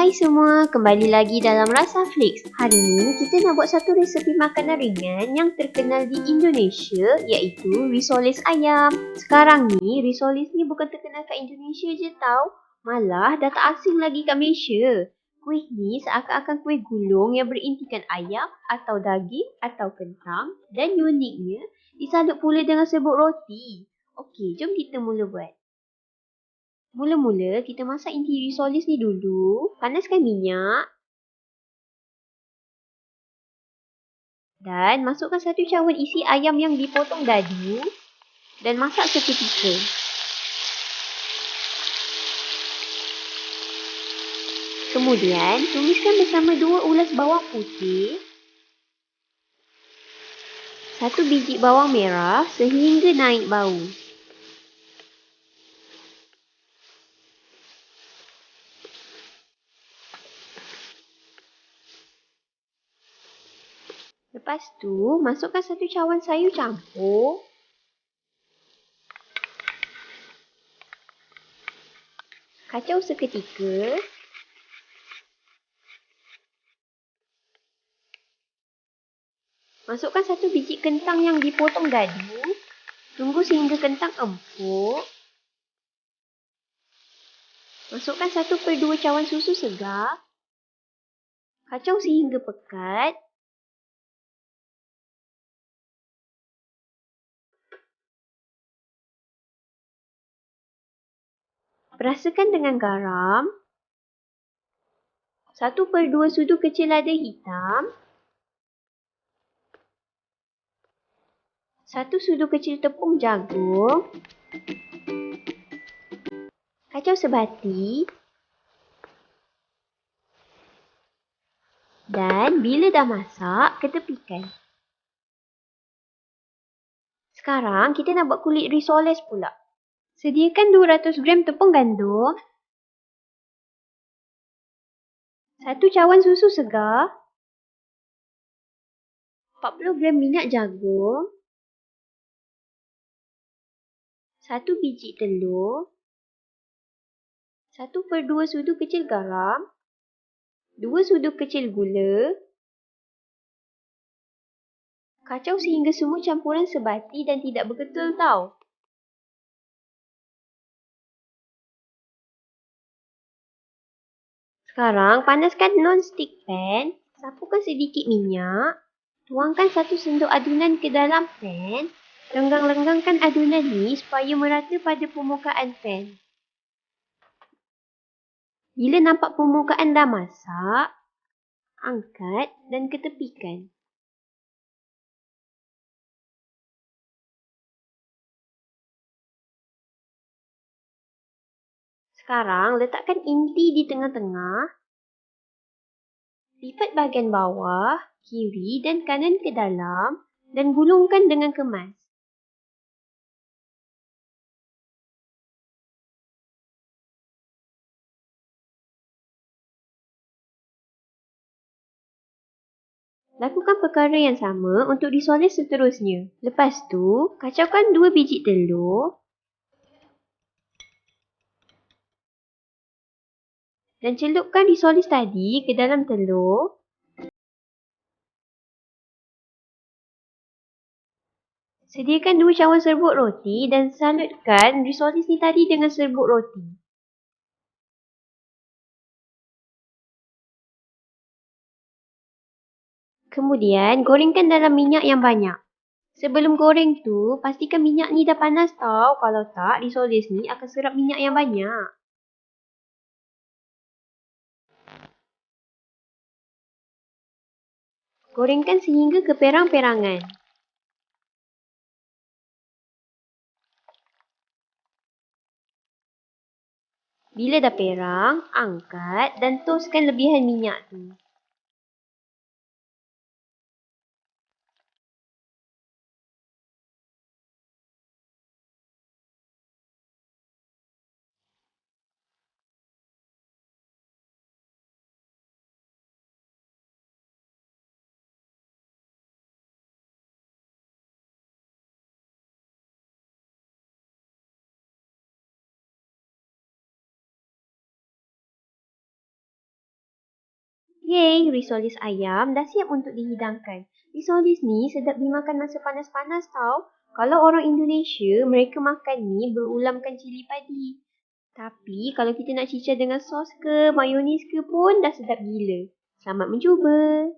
Hai semua, kembali lagi dalam Rasa Flix. Hari ni kita nak buat satu resepi makanan ringan yang terkenal di Indonesia iaitu risoles ayam. Sekarang ni risoles ni bukan terkenal kat Indonesia je tau, malah dah tak asing lagi kat Malaysia. Kuih ni seakan-akan kuih gulung yang berintikan ayam atau daging atau kentang dan uniknya disalut pula dengan serbuk roti. Okey, jom kita mula buat. Mula-mula kita masak inti risoles ni dulu. Panaskan minyak. Dan masukkan satu cawan isi ayam yang dipotong dadu. Dan masak seketika. Kemudian tumiskan bersama dua ulas bawang putih. Satu biji bawang merah sehingga naik bau. Lepas tu, masukkan satu cawan sayur campur. Kacau seketika. Masukkan satu biji kentang yang dipotong dadu. Tunggu sehingga kentang empuk. Masukkan satu per dua cawan susu segar. Kacau sehingga pekat. Perasakan dengan garam. Satu per dua sudu kecil lada hitam. Satu sudu kecil tepung jagung. Kacau sebati. Dan bila dah masak, ketepikan. Sekarang kita nak buat kulit risoles pula. Sediakan 200 gram tepung gandum. Satu cawan susu segar. 40 gram minyak jagung. Satu biji telur. Satu per dua sudu kecil garam. Dua sudu kecil gula. Kacau sehingga semua campuran sebati dan tidak berketul tau. Sekarang panaskan non-stick pan, sapukan sedikit minyak, tuangkan satu sendok adunan ke dalam pan, lenggang-lenggangkan adunan ni supaya merata pada permukaan pan. Bila nampak permukaan dah masak, angkat dan ketepikan. Sekarang letakkan inti di tengah-tengah. Lipat bahagian bawah, kiri dan kanan ke dalam dan gulungkan dengan kemas. Lakukan perkara yang sama untuk disoles seterusnya. Lepas tu, kacaukan dua biji telur dan celupkan risoles tadi ke dalam telur. Sediakan dua cawan serbuk roti dan salutkan risoles ni tadi dengan serbuk roti. Kemudian, gorengkan dalam minyak yang banyak. Sebelum goreng tu, pastikan minyak ni dah panas tau. Kalau tak, risoles ni akan serap minyak yang banyak. Gorengkan sehingga ke perang-perangan. Bila dah perang, angkat dan toskan lebihan minyak tu. Yeay, risoles ayam dah siap untuk dihidangkan. Risoles ni sedap dimakan masa panas-panas tau. Kalau orang Indonesia, mereka makan ni berulamkan cili padi. Tapi kalau kita nak cicah dengan sos ke, mayonis ke pun dah sedap gila. Selamat mencuba.